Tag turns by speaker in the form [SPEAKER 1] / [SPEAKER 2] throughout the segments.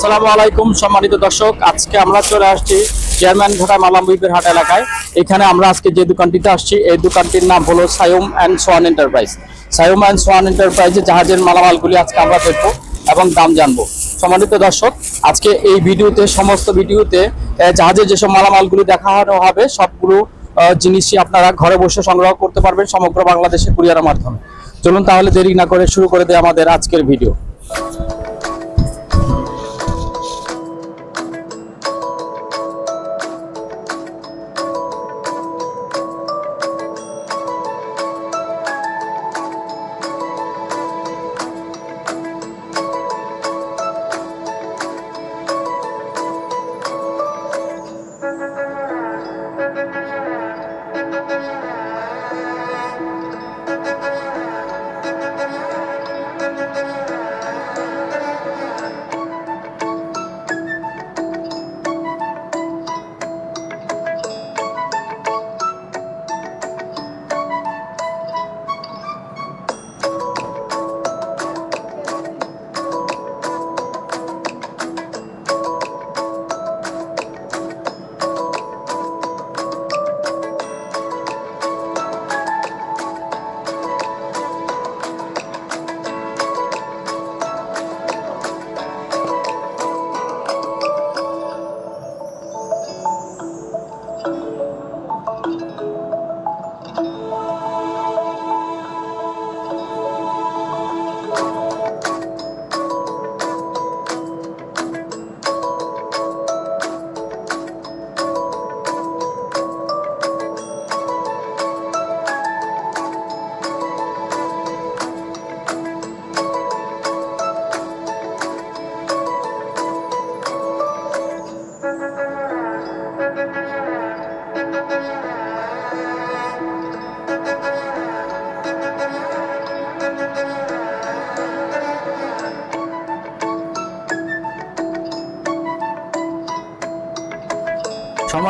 [SPEAKER 1] আসসালামু আলাইকুম, সম্মানিত দর্শক। আজকে আমরা চলে আসছি চেয়ারম্যান ঘাটা মালামবিবের হাট এলাকায়। এখানে আমরা আজকে যে দোকানটিতে আসছি, এই দোকানটির নাম হলো Sayam and Swan enterprise. Sayam and Swan এন্টারপ্রাইজে জাহাজের মালামালগুলি আজকে আমরা দেখব এবং দাম জানব। সম্মানিত দর্শক, আজকে এই ভিডিওতে, সমস্ত ভিডিওতে জাহাজের যেসব মালামালগুলি দেখানো হবে, সবগুলো জিনিসই আপনারা ঘরে বসে সংগ্রহ করতে পারবেন সমগ্র বাংলাদেশে কুরিয়ারের মাধ্যমে। চলুন তাহলে দেরি না করে শুরু করে দেয় আমাদের আজকের ভিডিও।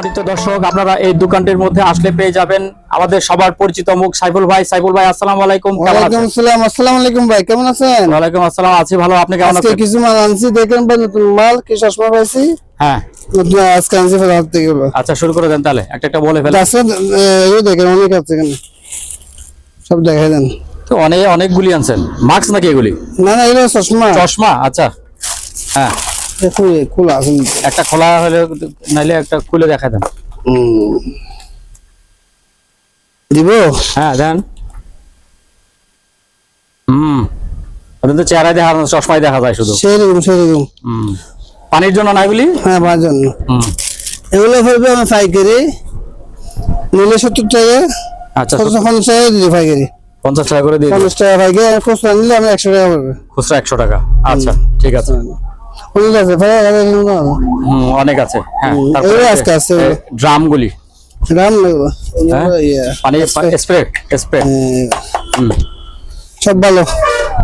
[SPEAKER 1] সম্মানিত দর্শক আপনারা এই দোকানটির মধ্যে আসলে পেয়ে যাবেন আমাদের সবার পরিচিত মুখ সাইফুল ভাই। সাইফুল ভাই আসসালামু আলাইকুম কেমন আছেন?
[SPEAKER 2] আসসালাম আসসালামু আলাইকুম ভাই কেমন আছেন?
[SPEAKER 1] ওয়ালাইকুম আসসালাম আছি ভালো আপনি কেমন আছেন?
[SPEAKER 2] কিছু মাল আনছি দেখেন ভাই নতুন মাল কি চশমা পাইছি?
[SPEAKER 1] হ্যাঁ।
[SPEAKER 2] আজকে আনছি ফের হাত থেকে
[SPEAKER 1] আচ্ছা শুরু করে দেন তাহলে একটা একটা বলে ফেলেন।
[SPEAKER 2] আছে এই দেখেন অনেক আছে এখানে। সব দেখাই দেন।
[SPEAKER 1] তো অনেক অনেকগুলি আনছেন। মাস্ক নাকি এগুলি?
[SPEAKER 2] না না এগুলো চশমা।
[SPEAKER 1] চশমা আচ্ছা। হ্যাঁ।
[SPEAKER 2] খোলা আছে
[SPEAKER 1] একটা খোলা হলে নাইলে একটা খুলে দেখা দেন।
[SPEAKER 2] দিব?
[SPEAKER 1] হ্যাঁ দেন। হুম। তো চেহারায় দেখা চশমায় দেখা যায় শুধু।
[SPEAKER 2] সেরকম সেরকম।
[SPEAKER 1] হুম। পানির জন্য না এগুলি
[SPEAKER 2] হ্যাঁ জন্য।
[SPEAKER 1] হুম।
[SPEAKER 2] এগুলো ফেলবে আমার পাইকারি। নিলে সত্তর টাকা।
[SPEAKER 1] আচ্ছা
[SPEAKER 2] পঞ্চাশ টাকা পাইকারি।
[SPEAKER 1] পঞ্চাশ টাকা করে দিন।
[SPEAKER 2] পঞ্চাশ টাকা পাইকারি খুচরা নিলে আমি একশো টাকা
[SPEAKER 1] খুচরা একশো টাকা। আচ্ছা ঠিক আছে।
[SPEAKER 2] অনেক আছে ভাই
[SPEAKER 1] অনেক আছে হ্যাঁ তারপরে
[SPEAKER 2] আজকে আছে।
[SPEAKER 1] ড্রাম হ্যাঁ? পানি স্প্রে স্প্রে। হুম।
[SPEAKER 2] সব ভালো।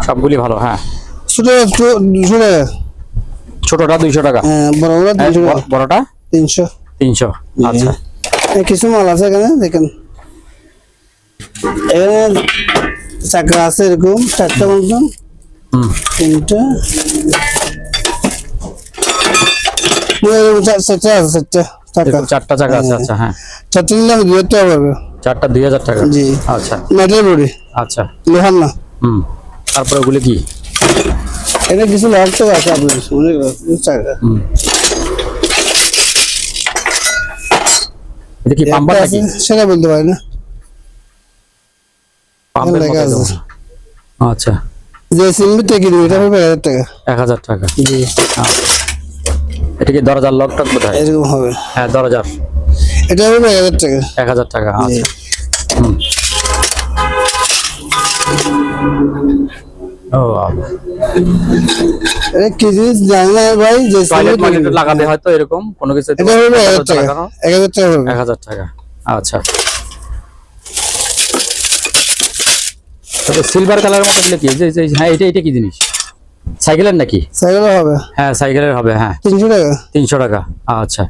[SPEAKER 1] সবগুলি ভালো হ্যাঁ।
[SPEAKER 2] ছোট টাকা।
[SPEAKER 1] ছোটটা দুইশো টাকা।
[SPEAKER 2] হ্যাঁ, বড়গুলো
[SPEAKER 1] হ্যাঁ,
[SPEAKER 2] তিনশো
[SPEAKER 1] বড়টা?
[SPEAKER 2] তিনশো।
[SPEAKER 1] তিনশো আচ্ছা।
[SPEAKER 2] কিছু মাল আছে এখানে? দেখেন। এখানে চাকা আছে এরকম চারটা মতন। তিনটা। চারটা আছে চারটা চাকা
[SPEAKER 1] এরকম চারটা চাকা আছে আচ্ছা হ্যাঁ।
[SPEAKER 2] চারটা নিলে আমি দুই হাজার টাকা পাবো
[SPEAKER 1] চারটা দুই হাজার টাকা?
[SPEAKER 2] জি।
[SPEAKER 1] আচ্ছা।
[SPEAKER 2] Metal body.
[SPEAKER 1] আচ্ছা।
[SPEAKER 2] লোহার না।
[SPEAKER 1] হুম। তারপরে ওগুলি কি?
[SPEAKER 2] এটা কিছু লোহার টাকা আছে আপনার অনেক আছে, চাকা
[SPEAKER 1] হুম। এটা কি পাম্পার
[SPEAKER 2] একটা
[SPEAKER 1] নাকি?
[SPEAKER 2] আছে, সেটা বলতে পারি না।
[SPEAKER 1] পাম্পের
[SPEAKER 2] লেখা
[SPEAKER 1] মতো
[SPEAKER 2] আছে।
[SPEAKER 1] দেবো। আচ্ছা।
[SPEAKER 2] যে সিমবি থেকে কিনবি এটা হবে এক হাজার টাকা।
[SPEAKER 1] এক হাজার টাকা।
[SPEAKER 2] জি।
[SPEAKER 1] এটা কি দরজার লক টক বোধ হয়
[SPEAKER 2] এরকম হবে।
[SPEAKER 1] হ্যাঁ দরজার
[SPEAKER 2] এটা হবে এক হাজার টাকা।
[SPEAKER 1] এক হাজার টাকা আচ্ছা। ও
[SPEAKER 2] এটা কি জিনিস জানি না ভাই যে
[SPEAKER 1] টয়লেট
[SPEAKER 2] থেকে-
[SPEAKER 1] লাগাতে হয়তো এরকম কোনো কিছু
[SPEAKER 2] এটা হবে এক হাজার টাকা। এক হাজার টাকা হবে।
[SPEAKER 1] এক হাজার টাকা আচ্ছা। সিলভার কালারের মতো দিলে কি? যে- হ্যাঁ এটা এটা কি জিনিস? সাইকেলের নাকি?
[SPEAKER 2] সাইকেলের হবে।
[SPEAKER 1] হ্যাঁ সাইকেলের হবে হ্যাঁ।
[SPEAKER 2] তিনশো টাকা।
[SPEAKER 1] তিনশো টাকা আচ্ছা।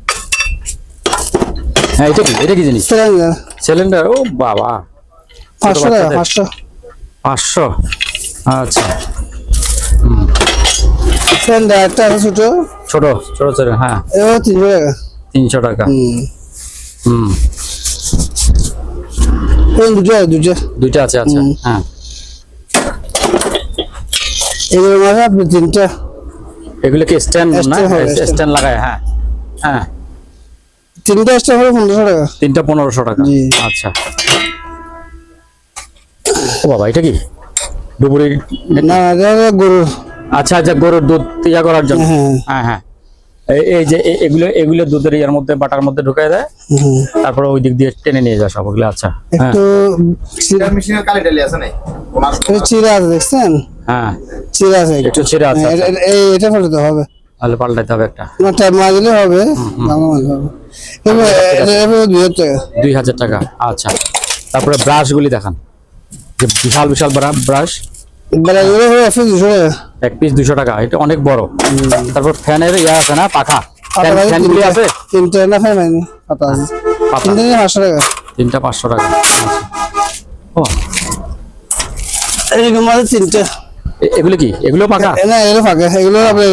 [SPEAKER 1] হ্যাঁ এটা কি? এটা কি জিনিস?
[SPEAKER 2] সিলিন্ডার।
[SPEAKER 1] সিলিন্ডার? ও বাবা।
[SPEAKER 2] পাঁচশো টাকা? পাঁচশো।
[SPEAKER 1] পাঁচশো? আচ্ছা।
[SPEAKER 2] সিলিন্ডার একটা আছে ছোট।
[SPEAKER 1] ছোট ছোট ছোট হ্যাঁ।
[SPEAKER 2] এগুলো তিনশো টাকা।
[SPEAKER 1] তিনশো টাকা।
[SPEAKER 2] হুম।
[SPEAKER 1] হুম।
[SPEAKER 2] দুটো দুটো।
[SPEAKER 1] দুইটা আছে আচ্ছা। হ্যাঁ।
[SPEAKER 2] এগুলো মানে আপনি তিনটা।
[SPEAKER 1] এগুলো কি স্ট্যান্ড না। স্ট্যান্ড লাগায় হ্যাঁ। হ্যাঁ।
[SPEAKER 2] তিনটা স্ট্যান্ড হলো পনেরোশো টাকা।
[SPEAKER 1] তিনটা পনেরোশো টাকা?
[SPEAKER 2] জি।
[SPEAKER 1] আচ্ছা। ও বাবা এটা কি? ডুবুরি
[SPEAKER 2] না গরুর।
[SPEAKER 1] আচ্ছা আচ্ছা গরুর দুধ ইয়া করার জন্য?
[SPEAKER 2] হ্যাঁ।
[SPEAKER 1] হ্যাঁ হ্যাঁ। এই- এই যে এগুলো এগুলো দুধের ইয়ার মধ্যে বাটার মধ্যে ঢুকাই দেয়। তারপরে ওই দিক দিয়ে টেনে নিয়ে যায় সবগুলো আচ্ছা। হ্যাঁ।
[SPEAKER 2] একটু চিরা-
[SPEAKER 3] মেশিনের কালিটালি আছে নাই
[SPEAKER 2] চিরা আছে দেখছেন?
[SPEAKER 1] হ্যাঁ।
[SPEAKER 2] চিরা আছে
[SPEAKER 1] একটু। আছে, আচ্ছা।
[SPEAKER 2] এটা- এই এটা ফেলতে হবে।
[SPEAKER 1] তাহলে পাল্টাইতে হবে একটা।
[SPEAKER 2] না টাইম হবে। দুই হাজার টাকা।
[SPEAKER 1] আচ্ছা। তারপরে ব্রাশ গুলি দেখান। যে বিশাল বিশাল ব্রাশ।
[SPEAKER 2] টাকা।
[SPEAKER 1] এক পিস দুশো টাকা এটা অনেক বড়। তারপর ফ্যানের ইয়ে আছে না পাখা।
[SPEAKER 2] আছে তিনটে- তিনটে না ফাইভ মাইনি পাতা আছে। তিনটে পাঁচশো টাকা।
[SPEAKER 1] তিনটা পাঁচশো টাকা। ও।
[SPEAKER 2] এরকম আছে তিনটে।
[SPEAKER 1] এগুলো কি? এগুলো
[SPEAKER 2] না এগুলো এগুলো আপনার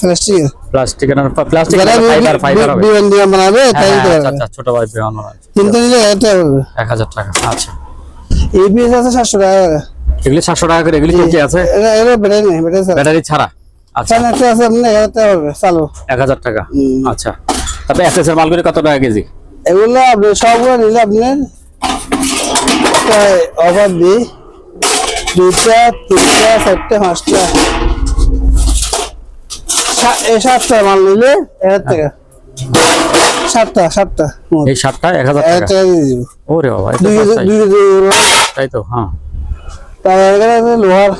[SPEAKER 2] plastic
[SPEAKER 1] plastic plastic fibre fibre হবে।
[SPEAKER 2] বিমান দিয়ে বানাবে
[SPEAKER 1] হ্যাঁ,
[SPEAKER 2] তাই
[SPEAKER 1] হ্যাঁ, আচ্ছা, আচ্ছা, ছোট ভাই আছে।
[SPEAKER 2] তিনটে নিলে হাজার টাকা
[SPEAKER 1] এক হাজার টাকা আচ্ছা।
[SPEAKER 2] এই পিস আছে সাতশো টাকা করে।
[SPEAKER 1] এগুলি সাতশো টাকা করে এগুলি কি আছে?
[SPEAKER 2] ব্যাটারি ব্যাটারি ছাড়া।
[SPEAKER 1] ব্যাটারি ছাড়া? আচ্ছা।
[SPEAKER 2] আছে আপনি এক হাজার টাকা চালু
[SPEAKER 1] হাজার টাকা। আচ্ছা। তারপরে মালগুলি কত টাকা কেজি?
[SPEAKER 2] এগুলো আপনি সবগুলো নিলে আপনার অফার দিই। দুইটা তিনটা চারটা পাঁচটা। সাতটা মাল নিলে হাজার টাকা। সাতটা সাতটা।
[SPEAKER 1] এই শার্টটা এক হাজার টাকা? ওরে বাবা। তাই তো হ্যাঁ।
[SPEAKER 2] লোহার।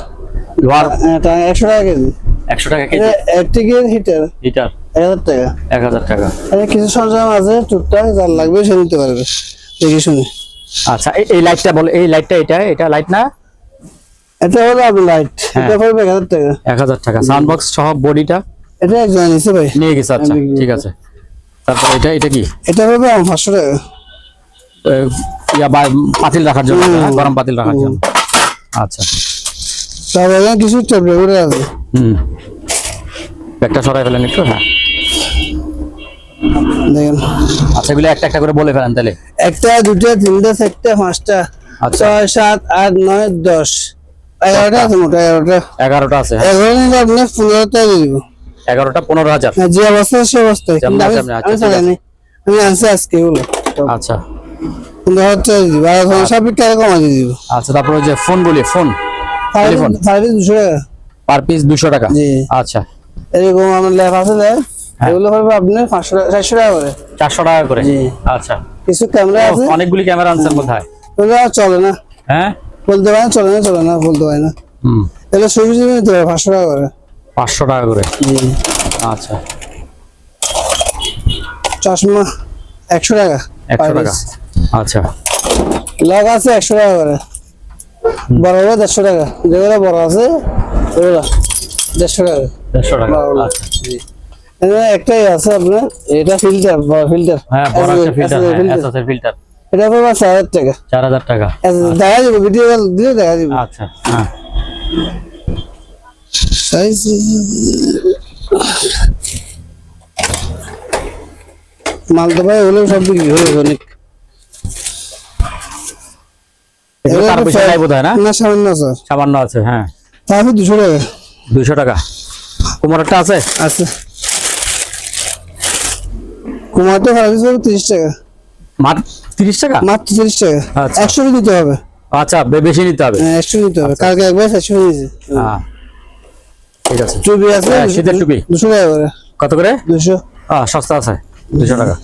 [SPEAKER 1] লোহার?
[SPEAKER 2] হ্যাঁ, একশো টাকা কেজি।
[SPEAKER 1] একশো টাকা কেজি?
[SPEAKER 2] এক টিকের হিটার।
[SPEAKER 1] লিটার
[SPEAKER 2] এক হাজার টাকা।
[SPEAKER 1] এক হাজার টাকা।
[SPEAKER 2] কিছু সরঞ্জাম আছে টুকটাক যার লাগবে সে নিতে পারবে। দেখে শুনে।
[SPEAKER 1] আচ্ছা এই- লাইটটা বলে এই লাইটটা এটা এটা লাইট না?
[SPEAKER 2] এটা হলো লাইট
[SPEAKER 1] হ্যাঁ।
[SPEAKER 2] এটা পড়বে টাকা।
[SPEAKER 1] সাউন্ড বক্স সহ বডিটা?
[SPEAKER 2] এটা একজন নিছে ভাই।
[SPEAKER 1] নিয়ে গেছে আচ্ছা ঠিক আছে। তারপর এটা এটা কি?
[SPEAKER 2] এটা টাকা।
[SPEAKER 1] ইয়া পাতিল রাখার জন্য গরম পাতিল রাখার জন্য। আচ্ছা।
[SPEAKER 2] এখানে কিছু ট্যাবলেট আছে।
[SPEAKER 1] হুম। ব্যাগটা সরাই ফেলেন একটু হ্যাঁ।
[SPEAKER 2] দেখেন।
[SPEAKER 1] আচ্ছা এগুলো একটা একটা করে বলে ফেলেন তাহলে।
[SPEAKER 2] একটা দুটা তিনটা চারটা পাঁচটা
[SPEAKER 1] আচ্ছা।
[SPEAKER 2] ছয় সাত আট নয় দশ। এগারোটা আছে মোটা এগারোটা।
[SPEAKER 1] এগারোটা আছে হ্যাঁ।
[SPEAKER 2] এগারো নিলে আপনি পনেরো টাকা দিয়ে দিব।
[SPEAKER 1] এগারোটা পনেরো হাজার।
[SPEAKER 2] হ্যাঁ, যে অবস্থা সে অবস্থায় আমি
[SPEAKER 1] আচ্ছা।
[SPEAKER 2] জানি। আমি আনছি আজকে
[SPEAKER 1] আচ্ছা।
[SPEAKER 2] এখন সব টাকা কমা দিয়ে দিব।
[SPEAKER 1] আচ্ছা তারপর যে ফোনগুলি ফোন টেলিফোন।
[SPEAKER 2] সার্ভিস দুশো টাকা।
[SPEAKER 1] পার পিস দুশো টাকা। আচ্ছা।
[SPEAKER 2] এরকম আমার ল্যাব আছে
[SPEAKER 1] হ্যাঁ।
[SPEAKER 2] এগুলো পাঁচশো চারশো টাকা করে।
[SPEAKER 1] চারশো টাকা করে? আচ্ছা।
[SPEAKER 2] কিছু ক্যামেরা আছে?
[SPEAKER 1] অনেকগুলি ক্যামেরা আনছেন কোথায়?
[SPEAKER 2] চলে না।
[SPEAKER 1] হ্যাঁ?
[SPEAKER 2] বলতে পারে না চলে না চলে না বলতে পারে না।
[SPEAKER 1] হুম।
[SPEAKER 2] এগুলো নিতে পারে পাঁচশো টাকা করে।
[SPEAKER 1] পাঁচশো টাকা করে? আচ্ছা।
[SPEAKER 2] চশমা একশো টাকা।
[SPEAKER 1] একশো টাকা। আচ্ছা।
[SPEAKER 2] লগ আছে একশো টাকা করে। বড় বড় দেড়শো টাকা। যেগুলো বড় আছে ওগুলো দেড়শো টাকা
[SPEAKER 1] দেড়শো টাকা। আচ্ছা।
[SPEAKER 2] একটাই আছে আপনার এটা ফিল্টার বড় ফিল্টার
[SPEAKER 1] হ্যাঁ বড় একটা ফিল্টার এসএসএর ফিল্টার
[SPEAKER 2] এটা চার হাজার টাকা।
[SPEAKER 1] চার হাজার টাকা।
[SPEAKER 2] দেখা যাবে ভিডিও দিলে দেখা যাবে
[SPEAKER 1] আচ্ছা হ্যাঁ।
[SPEAKER 2] সাইজ মালদা ভাই ওগুলো সব বিক্রি হয়ে অনেক
[SPEAKER 1] এগুলো তার বেশি নাই বোধ হয় না?
[SPEAKER 2] না সামান্য স্যার
[SPEAKER 1] সামান্য আছে হ্যাঁ।
[SPEAKER 2] তারপর দুশো টাকা।
[SPEAKER 1] দুইশো টাকা। কুমারটা আছে?
[SPEAKER 2] আছে। কুমারটা ভাড়া দিতে হবে তিরিশ টাকা।
[SPEAKER 1] মাত্র তিরিশ টাকা?
[SPEAKER 2] মাত্র তিরিশ টাকা।
[SPEAKER 1] আচ্ছা।
[SPEAKER 2] একশো দিতে হবে।
[SPEAKER 1] আচ্ছা বেশি নিতে হবে?
[SPEAKER 2] হ্যাঁ, একশো দিতে হবে। কালকে একবার একশো নিয়েছে।
[SPEAKER 1] হ্যাঁ। ঠিক আছে।
[SPEAKER 2] টুপি আছে?
[SPEAKER 1] শীতের টুপি।
[SPEAKER 2] দুশো টাকা করে।
[SPEAKER 1] কত করে?
[SPEAKER 2] দুশো।
[SPEAKER 1] সস্তা আছে। দুশো টাকা।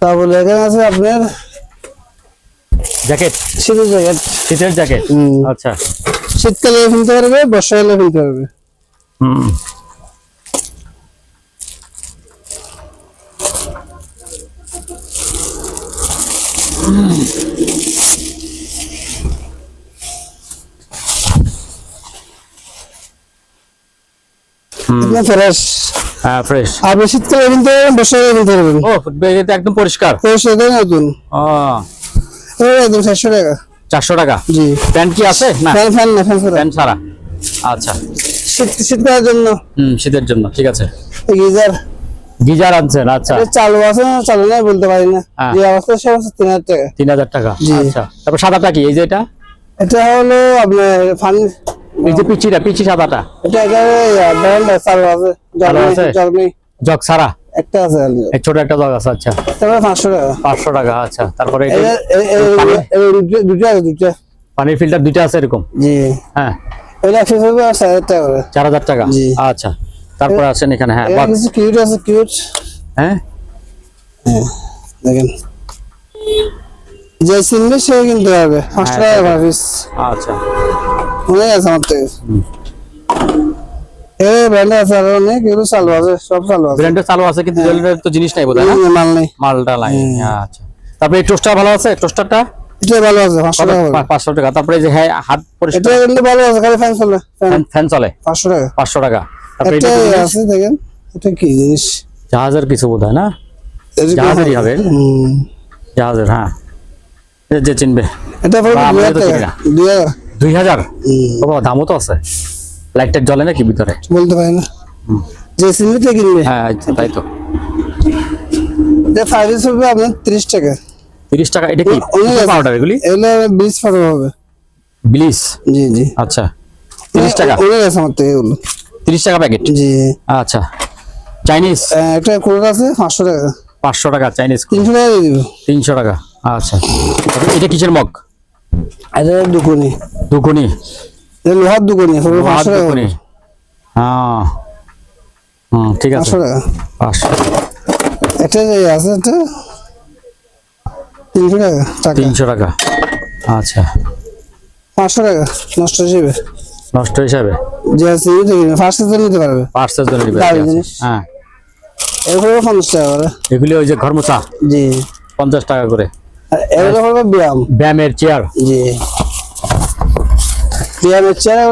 [SPEAKER 2] তারপরে এখানে আছে আপনার
[SPEAKER 1] জ্যাকেট?
[SPEAKER 2] শীতের জ্যাকেট।
[SPEAKER 1] শীতের জ্যাকেট? আচ্ছা।
[SPEAKER 2] শীতকালে কিনতে পারবে বর্ষাকালে কিনতে পারবে।
[SPEAKER 1] হুম।
[SPEAKER 2] ফ্রেশ
[SPEAKER 1] হ্যাঁ ফ্রেশ
[SPEAKER 2] শীতকালে কিনতে বর্ষাকালে পারবেন
[SPEAKER 1] ও একদম পরিষ্কার।
[SPEAKER 2] এটাই নতুন?
[SPEAKER 1] ও।
[SPEAKER 2] একদম চারশো টাকা।
[SPEAKER 1] চারশো টাকা?
[SPEAKER 2] জি।
[SPEAKER 1] প্যান্ট কি আছে? না?
[SPEAKER 2] ফ্যান ফ্যান না ফ্যান ছাড়া।
[SPEAKER 1] প্যান্ট ছাড়া? আচ্ছা।
[SPEAKER 2] শীত শীতকালের জন্য।
[SPEAKER 1] হুম শীতের জন্য ঠিক আছে।
[SPEAKER 2] গিজার।
[SPEAKER 1] গিজার আনছেন আচ্ছা।
[SPEAKER 2] চালু আছে না চালু নাই বলতে পারি না।
[SPEAKER 1] হ্যাঁ।
[SPEAKER 2] যে অবস্থা সে অবস্থা তিন হাজার টাকা।
[SPEAKER 1] তিন হাজার টাকা আচ্ছা। তারপর সাদাটা কি? এই যে এটা?
[SPEAKER 2] এটা হলো আপনার ফান
[SPEAKER 1] এই যে পিচিটা পিচি সাদাটা।
[SPEAKER 2] এটা একেবারে ব্র্যান্ড চালু আছে।
[SPEAKER 1] জগ সারা
[SPEAKER 2] একটা আছে
[SPEAKER 1] ছোট একটা জগ আছে আচ্ছা।
[SPEAKER 2] তারপরে টাকা।
[SPEAKER 1] পাঁচশো টাকা আচ্ছা। তারপরে এটা-
[SPEAKER 2] দুটো- দুটো আছে দুটো।
[SPEAKER 1] পানির ফিল্টার দুইটা আছে এরকম?
[SPEAKER 2] জি।
[SPEAKER 1] হ্যাঁ।
[SPEAKER 2] চার হাজার টাকা
[SPEAKER 1] আচ্ছা। তারপরে আছেন এখানে হ্যাঁ
[SPEAKER 2] কিছু কিউট আছে কিউট
[SPEAKER 1] হ্যাঁ?
[SPEAKER 2] দেখেন। যে চিনবে সে কিনতে
[SPEAKER 1] হ্যাঁ,
[SPEAKER 2] টাকা ভাবিস
[SPEAKER 1] আচ্ছা।
[SPEAKER 2] অনেক আছে আমার থেকে? এই ব্র্যান্ড আছে আর অনেক এগুলো চালু আছে সব চালু আছে।
[SPEAKER 1] চালু আছে কিন্তু জেলের তো জিনিস নাই বোধ হয়
[SPEAKER 2] এই মাল নেই।
[SPEAKER 1] মালটা লাই আচ্ছা। তারপরে এই টোস্টার ভালো আছে? টোস্টারটা
[SPEAKER 2] এটা ভালো আছে পাঁচশো টাকা
[SPEAKER 1] তারপরে যে হ্যাঁ হাত
[SPEAKER 2] এটা কিন্তু ভালো আছে খালি ফ্যান চলে ফ্যান
[SPEAKER 1] চলে?
[SPEAKER 2] পাঁচশো টাকা।
[SPEAKER 1] পাঁচশো টাকা। তারপরে এটা
[SPEAKER 2] আছে দেখেন এটা কি জিনিস?
[SPEAKER 1] জাহাজের কিছু বোধ হয় না জাহাজেরই হবে? জাহাজের হ্যাঁ। যে চিনবে।
[SPEAKER 2] এটা পড়বে
[SPEAKER 1] বা,
[SPEAKER 2] দুই
[SPEAKER 1] আমরা
[SPEAKER 2] হাজার
[SPEAKER 1] তো
[SPEAKER 2] টাকা।
[SPEAKER 1] চিনি না।
[SPEAKER 2] দুই হাজার।
[SPEAKER 1] দুই হাজার?
[SPEAKER 2] হুম।
[SPEAKER 1] ও বাবা, দামও তো আছে। লাইটটা জ্বলে নাকি ভিতরে?
[SPEAKER 2] বলতে পারি না। যে সিমটা কিনবে?
[SPEAKER 1] হ্যাঁ আচ্ছা, তাই তো।
[SPEAKER 2] এটা ফাইভ এস হবে আপনার তিরিশ টাকা।
[SPEAKER 1] তিরিশ টাকা এটা কি। পাউডার এগুলি?
[SPEAKER 2] এগুলো বিশ ফাটা হবে।
[SPEAKER 1] ব্লিচ
[SPEAKER 2] জি জি।
[SPEAKER 1] আচ্ছা তিরিশ টাকা?
[SPEAKER 2] অনেক আছে আমার থেকে এগুলো।
[SPEAKER 1] তিরিশ টাকা প্যাকেট
[SPEAKER 2] জি
[SPEAKER 1] আচ্ছা। চাইনিজ
[SPEAKER 2] একটা কোড আছে পাঁচশো টাকা।
[SPEAKER 1] পাঁচশো টাকা চাইনিজ
[SPEAKER 2] তিনশো টাকা দিয়ে দিব।
[SPEAKER 1] তিনশো টাকা আচ্ছা। এটা কিসের মগ?
[SPEAKER 2] এটা দুকুনি।
[SPEAKER 1] দুকুনি।
[SPEAKER 2] লোহার দুকুনি পাঁচশো টাকা
[SPEAKER 1] হ্যাঁ। হুম ঠিক আছে।
[SPEAKER 2] পাঁচশো টাকা?
[SPEAKER 1] পাঁচশো।
[SPEAKER 2] একটা যে আছে একটা? তিনশো টাকা
[SPEAKER 1] তিনশো টাকা। আচ্ছা।
[SPEAKER 2] পাঁচশো টাকা নষ্ট হিসেবে।
[SPEAKER 1] নষ্ট হিসাবে?
[SPEAKER 2] যে আছে ফার্স্ট নিতে পারবে।
[SPEAKER 1] হ্যাঁ।
[SPEAKER 2] এগুলো পঞ্চাশ টাকা করে।
[SPEAKER 1] এগুলি ওই যে ঘরমোচা
[SPEAKER 2] জি।
[SPEAKER 1] পঞ্চাশ টাকা করে।
[SPEAKER 2] এগুলো ব্যায়াম।
[SPEAKER 1] ব্যায়ামের চেয়ার?
[SPEAKER 2] জি।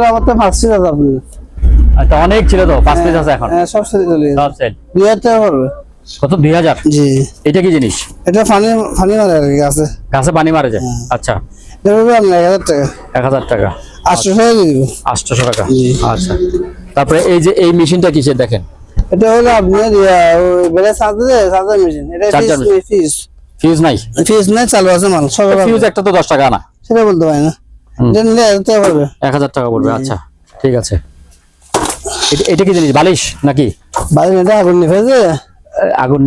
[SPEAKER 2] আমার তো
[SPEAKER 1] আচ্ছা অনেক ছিল তো পাঁচ পিস আছে এখন?
[SPEAKER 2] হ্যাঁ সব সাথে চলে গেছে।
[SPEAKER 1] সব সেট
[SPEAKER 2] দুই হাজার পড়বে
[SPEAKER 1] কত? দুই হাজার?
[SPEAKER 2] জি
[SPEAKER 1] এটা কি জিনিস?
[SPEAKER 2] এটা ফানি মারে আর কি
[SPEAKER 1] গাছে। পানি মারে যায় আচ্ছা।
[SPEAKER 2] এটা পড়বে আপনার এক হাজার টাকা।
[SPEAKER 1] এক হাজার টাকা।
[SPEAKER 2] আটশো টাকা দিয়ে দিব।
[SPEAKER 1] আটশোশো টাকা? আচ্ছা। তারপরে এই যে এই মেশিনটা কিসের দেখেন?
[SPEAKER 2] এটা হলো আপনার ওই বেড়ে সাজে সাজার মেশিন। এটা
[SPEAKER 1] চার্জার
[SPEAKER 2] ফিস ফিস
[SPEAKER 1] নাই
[SPEAKER 2] ফিস নাই? চালু আছে মাল সব
[SPEAKER 1] ফিউজ একটা তো দশ টাকা না
[SPEAKER 2] সেটা বলতে পারি না। এক হাজার টাকা পড়বে
[SPEAKER 1] আচ্ছা ঠিক আছে। এটা- এটা কি জিনিস বালিশ নাকি?
[SPEAKER 2] এটা আগুন
[SPEAKER 1] আগুন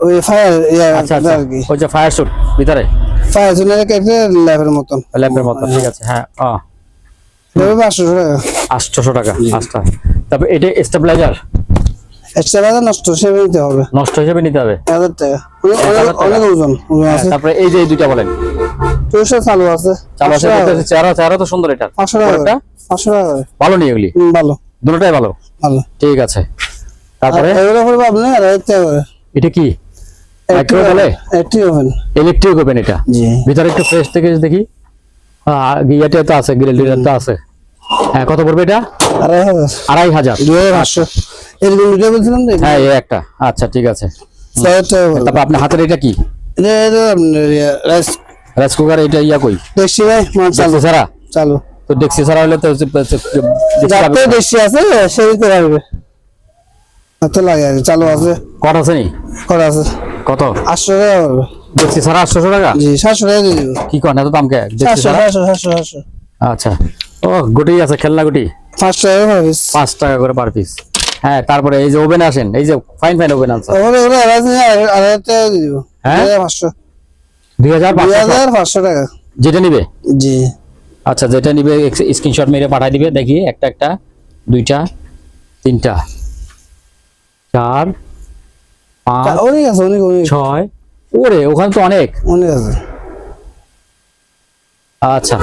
[SPEAKER 2] ওই ফায়ার
[SPEAKER 1] আচ্ছা আচ্ছা। ওই যে ফায়ার শুট ভিতরে?
[SPEAKER 2] ফায়ার ল্যাবের
[SPEAKER 1] মতো ঠিক আছে হ্যাঁ
[SPEAKER 2] আটশো টাকা।
[SPEAKER 1] আচ্ছা। তারপর এটা স্টেবিলাইজার
[SPEAKER 2] নষ্ট সেভাবে নিতে হবে।
[SPEAKER 1] নষ্ট হিসেবে নিতে হবে?
[SPEAKER 2] হাজার টাকা। অনেক- ওজন
[SPEAKER 1] হ্যাঁ, তারপরে এই যে এই দুইটা বলেন।
[SPEAKER 2] চৌষট্টি চালু আছে।
[SPEAKER 1] চালু আছে চেহারা চেহারা তো সুন্দর এটা।
[SPEAKER 2] পাঁচশো টাকা? পাঁচশো টাকা
[SPEAKER 1] ভালো নেই এগুলি?
[SPEAKER 2] ভালো।
[SPEAKER 1] দুটোটাই ভালো?
[SPEAKER 2] ভালো।
[SPEAKER 1] ঠিক আছে। তারপরে?
[SPEAKER 2] এগুলো এক হাজার টাকা করে।
[SPEAKER 1] এটা কি? মাইক্রো বলে? ইলেকট্রিক ওভেন এটা?
[SPEAKER 2] জি।
[SPEAKER 1] ভিতরে একটু ফ্রেশ থেকে দেখি। গিয়াটা তো আছে গ্রিল তো আছে। হ্যাঁ কত পড়বে এটা?
[SPEAKER 2] আড়াই হাজার। এরকম দুটো বলছিলাম
[SPEAKER 1] হ্যাঁ এই একটা। আচ্ছা ঠিক আছে। তারপর আপনার হাতের এটা কি?
[SPEAKER 2] এটা রাইস
[SPEAKER 1] রাইস কুকার এটা ইয়া কই?
[SPEAKER 2] দেখছি ভাই মাল চালু।
[SPEAKER 1] ছাড়া
[SPEAKER 2] চালু।
[SPEAKER 1] তো ডেক্সি ছাড়া হলে তো
[SPEAKER 2] যাতে
[SPEAKER 1] লাগবে।
[SPEAKER 2] আছে সে দিতে পারবে। হাতে লাগে আর চালু আছে।
[SPEAKER 1] কত আছে নি?
[SPEAKER 2] করা আছে?
[SPEAKER 1] কত?
[SPEAKER 2] আটশো টাকা পড়বে
[SPEAKER 1] ডেক্সি ছাড়া আটশোশো টাকা?
[SPEAKER 2] জি সাতশো টাকা দিয়ে দিব।
[SPEAKER 1] কি করেন এত দাম কে? ডেক্সি ছাড়া
[SPEAKER 2] সাতশো সাতশো সাতশো।
[SPEAKER 1] আচ্ছা। ও গুটি আছে খেলনা গুটি?
[SPEAKER 2] পাঁচ টাকা পাবে
[SPEAKER 1] পাঁচ টাকা করে পার পিস হ্যাঁ তারপরে এই যে ওভেন আসেন এই যে ফাইন ফাইন ওভেন আছে।
[SPEAKER 2] হাজার টাকা দিয়ে দিব।
[SPEAKER 1] হ্যাঁ?
[SPEAKER 2] দুই হাজার পাঁচশো।
[SPEAKER 1] দুই হাজার পাঁচশো
[SPEAKER 2] টাকা।
[SPEAKER 1] যেটা নিবে?
[SPEAKER 2] জি।
[SPEAKER 1] আচ্ছা যেটা নিবে স্ক্রিনশট মেরে পাঠিয়ে দিবে। দেখি একটা একটা দুইটা তিনটা। চার পাঁচ
[SPEAKER 2] অনেক আছে অনেক অনেক।
[SPEAKER 1] ছয়। ওরে ওখানে তো অনেক।
[SPEAKER 2] অনেক আছে।
[SPEAKER 1] আচ্ছা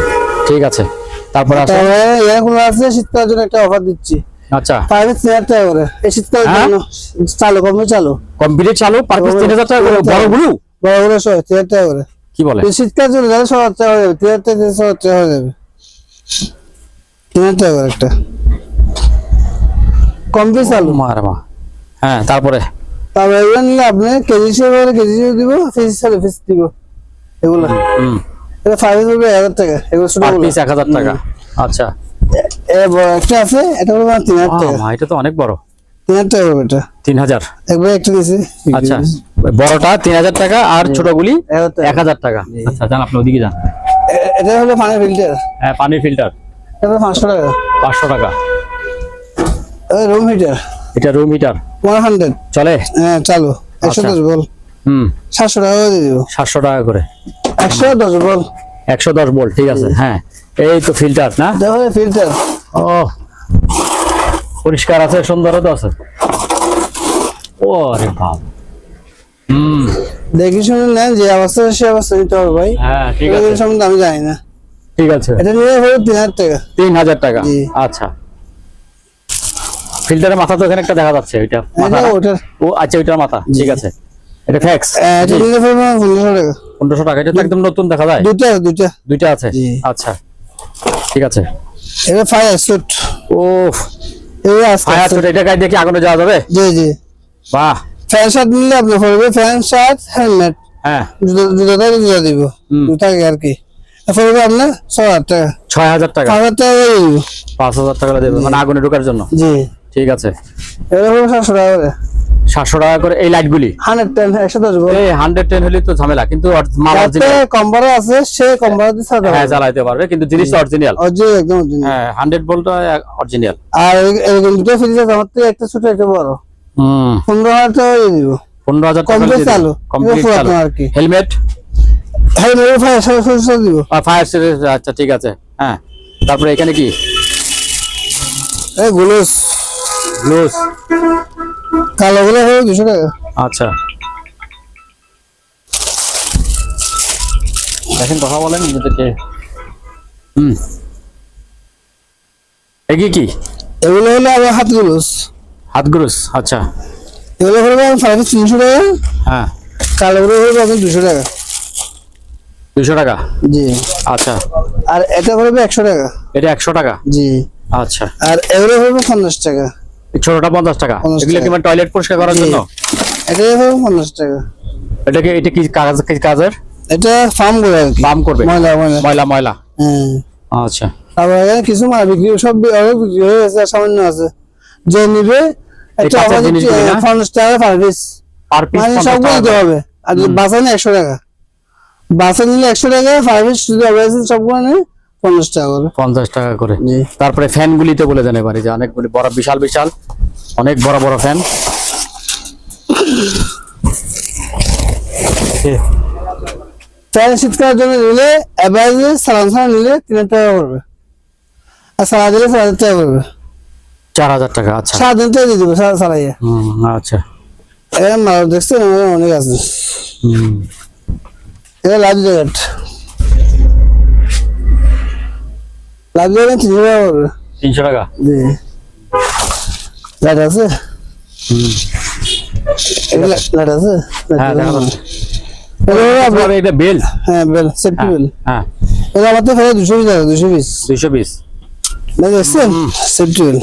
[SPEAKER 1] ঠিক আছে। তারপর আছে
[SPEAKER 2] তারপরে এগুলো আছে শীতকালের জন্য একটা অফার দিচ্ছি।
[SPEAKER 1] আচ্ছা।
[SPEAKER 2] তিন টাকা করে এই শীতকালের
[SPEAKER 1] হ্যাঁ?
[SPEAKER 2] জন্য। চালু কমে চালু?
[SPEAKER 1] কম্পিউটার চালু পার পিস তিন হাজার টাকা করে বড়গুলো
[SPEAKER 2] বড় বড় সহ তিন হাজার টাকা করে।
[SPEAKER 1] কি বলে?
[SPEAKER 2] শীতকাল চলে যাবে টাকা হয়ে যাবে। টাকা হয়ে যাবে। হাজার টাকা করে একটা। কম পিস চালু
[SPEAKER 1] মার মা। হ্যাঁ তারপরে?
[SPEAKER 2] তারপরে এগুলো নিলে আপনি কেজি হিসেবে কেজি হিসেবে দিব ফিস হিসেবে ফিস দিব। এগুলো।
[SPEAKER 1] হুম।
[SPEAKER 2] এটা ফাইভ এক হাজার টাকা। এগুলো ছোট
[SPEAKER 1] পিস এক হাজার টাকা। আচ্ছা।
[SPEAKER 2] এ বড় একটা আছে এটা হলো তিন হাজার টাকা।
[SPEAKER 1] এটা তো অনেক বড়।
[SPEAKER 2] তিন হাজার টাকা পড়বে এটা।
[SPEAKER 1] তিন হাজার।
[SPEAKER 2] একবার একটা দিয়েছি
[SPEAKER 1] আচ্ছা। বড়টা তিন হাজার টাকা আর ছোটগুলি
[SPEAKER 2] এক হাজার টাকা।
[SPEAKER 1] এক হাজার টাকা। আচ্ছা যান আপনি ওদিকে যান।
[SPEAKER 2] এটা হলো পানির ফিল্টার।
[SPEAKER 1] হ্যাঁ পানির ফিল্টার।
[SPEAKER 2] এটা পাঁচশো টাকা।
[SPEAKER 1] পাঁচশো টাকা।
[SPEAKER 2] রুম হিটার
[SPEAKER 1] এটা রুম হিটার
[SPEAKER 2] ওয়ান হান্ড্রেড
[SPEAKER 1] চলে?
[SPEAKER 2] হ্যাঁ চালু। একশো
[SPEAKER 1] আচ্ছা।
[SPEAKER 2] দশ বল।
[SPEAKER 1] হুম।
[SPEAKER 2] সাতশো টাকা করে দিয়ে দিব।
[SPEAKER 1] সাতশো টাকা করে।
[SPEAKER 2] একশো দশ বল।
[SPEAKER 1] একশো দশ ভোল্ট ঠিক আছে হ্যাঁ। এই তো ফিল্টার না?
[SPEAKER 2] দেখো ফিল্টার
[SPEAKER 1] ও পরিষ্কার আছে সুন্দর তো আছে। ও আরে হুম
[SPEAKER 2] দেখি শুনে নেন যে অবস্থা সে অবস্থা নিতে হবে ভাই।
[SPEAKER 1] হ্যাঁ ঠিক আছে।
[SPEAKER 2] সম্বন্ধে আমি জানি না।
[SPEAKER 1] ঠিক আছে।
[SPEAKER 2] এটা নিয়ে হলো তিন হাজার টাকা।
[SPEAKER 1] তিন হাজার টাকা? আচ্ছা। ফিল্টারের মাথা তো এখানে একটা দেখা যাচ্ছে ওইটা মাথা? ও আচ্ছা ওইটার মাথা। ঠিক আছে। এটা ফ্যাক্স
[SPEAKER 2] এটা পনেরোশো টাকা।
[SPEAKER 1] পনেরোশো টাকা এটা তো একদম নতুন দেখা যায়?
[SPEAKER 2] দুটা দুটা
[SPEAKER 1] দুইটা আছে?
[SPEAKER 2] জি।
[SPEAKER 1] আচ্ছা। ঠিক আছে।
[SPEAKER 2] এটা ফায়ার স্যুট
[SPEAKER 1] ও
[SPEAKER 2] আস্তে
[SPEAKER 1] ফায়ার
[SPEAKER 2] আস্তে
[SPEAKER 1] এটা গায়ে দেখি আগুনে যাওয়া যাবে?
[SPEAKER 2] জি জি।
[SPEAKER 1] বাহ।
[SPEAKER 2] ফ্যান শার্ট নিলে আপনি পড়বে ফ্যান শার্ট হেলমেট
[SPEAKER 1] হ্যাঁ।
[SPEAKER 2] জুতাটা জুতা দিব। আর কি। পড়বে আপনার ছ হাজার টাকা।
[SPEAKER 1] ছয় হাজার টাকা।
[SPEAKER 2] পাঁচ হাজার টাকা
[SPEAKER 1] পাঁচ হাজার টাকা দেবে মানে আগুনে ঢোকার জন্য।
[SPEAKER 2] জি।
[SPEAKER 1] ঠিক আছে।
[SPEAKER 2] পড়বে সাতশো টাকা করে।
[SPEAKER 1] সাতশো টাকা করে এই লাইটগুলি
[SPEAKER 2] হান্ড্রেড টেন একশো দশ
[SPEAKER 1] এই হান্ড্রেড টেন হলে তো ঝামেলা কিন্তু
[SPEAKER 2] কম্পারে আছে সে কম্পারে দিয়ে
[SPEAKER 1] হ্যাঁ চালাইতে পারবে কিন্তু জিনিসটা অরিজিনাল
[SPEAKER 2] অরিজিনাল একদম
[SPEAKER 1] হ্যাঁ হান্ড্রেড বলটা অরিজিনাল
[SPEAKER 2] আর এরকম দুটো ফ্রিজ আছে আমার থেকে একটা ছোট একটা বড়। পনেরো হাজার টাকা দিব।
[SPEAKER 1] পনেরো হাজার টাকা
[SPEAKER 2] চালু। আর কি।
[SPEAKER 1] হেলমেট
[SPEAKER 2] ফায়ার সাড়ে দিব।
[SPEAKER 1] ফায়ার সার্ভিস আচ্ছা ঠিক আছে। হ্যাঁ। তারপরে এখানে কি?
[SPEAKER 2] এই গ্লোস
[SPEAKER 1] গ্লোস
[SPEAKER 2] কালো গুলো হবে দুশো টাকা।
[SPEAKER 1] আচ্ছা। দেখেন কথা বলেন নিজেদেরকে। হুম। এগিয়ে কি?
[SPEAKER 2] এগুলো হলো আমার হাত গ্লোস
[SPEAKER 1] হাত গ্রুস আচ্ছা।
[SPEAKER 2] এগুলো হলো ফাইভ তিনশো টাকা।
[SPEAKER 1] হ্যাঁ।
[SPEAKER 2] কালো গুলো হলো আপনার দুশো টাকা।
[SPEAKER 1] দুশো টাকা?
[SPEAKER 2] জি।
[SPEAKER 1] আচ্ছা।
[SPEAKER 2] আর এটা পড়বে একশো টাকা।
[SPEAKER 1] এটা একশো টাকা?
[SPEAKER 2] জি।
[SPEAKER 1] আচ্ছা।
[SPEAKER 2] আর এগুলো পড়বে পঞ্চাশ টাকা।
[SPEAKER 1] ছোটটা পঞ্চাশ টাকা?
[SPEAKER 2] 50
[SPEAKER 1] এগুলো কি টয়লেট পরিষ্কার করার জন্য?
[SPEAKER 2] এটা পড়বে পঞ্চাশ টাকা।
[SPEAKER 1] এটা কি এটা কি কাজ কি কাজের?
[SPEAKER 2] এটা ফার্ম করে
[SPEAKER 1] বাম করবে?
[SPEAKER 2] ময়লা ময়লা।
[SPEAKER 1] ময়লা ময়লা?
[SPEAKER 2] হ্যাঁ।
[SPEAKER 1] আচ্ছা।
[SPEAKER 2] তারপর কিছু মাল বিক্রি সব বিক্রি হয়ে গেছে সামান্য আছে। যে নিবে আমাদের? পঞ্চাশ টাকা পার পিস
[SPEAKER 1] পার পিস
[SPEAKER 2] মানে সবগুলো দিতে হবে। আর বাসা নিলে টাকা। বাসা নিলে একশো টাকা পিস সবগুলো নেই পঞ্চাশ টাকা করে।
[SPEAKER 1] পঞ্চাশ টাকা করে। তারপরে ফ্যান গুলিতে বলে দেন এবারে যে অনেকগুলি বড় বিশাল বিশাল। অনেক বড় বড় ফ্যান।
[SPEAKER 2] ফ্যান শীতকালের জন্য নিলে অ্যাভারেজে সালান সালান নিলে তিন হাজার টাকা পড়বে আর সারা দিলে হাজার টাকা পড়বে
[SPEAKER 1] চার হাজার টাকা আচ্ছা।
[SPEAKER 2] সারা দিন দিয়ে দেবো সারা সারাইয়া
[SPEAKER 1] হুম, আচ্ছা।
[SPEAKER 2] এখানে মাল দেখছেন অনেক আছে। এটা লাইফ জ্যাকেট লাইফ জ্যাকেট তিনশো টাকা পড়বে
[SPEAKER 1] তিনশো টাকা?
[SPEAKER 2] জি। লাইট আছে? লাইট আছে?
[SPEAKER 1] হ্যাঁ
[SPEAKER 2] এটা
[SPEAKER 1] বেল
[SPEAKER 2] হ্যাঁ বেল সেফটি বেল
[SPEAKER 1] হ্যাঁ
[SPEAKER 2] এটা আমার তো দুশো পিস আছে দুশো পিস
[SPEAKER 1] দুইশো বিশ?
[SPEAKER 2] দেখছেন? সেফটি বেল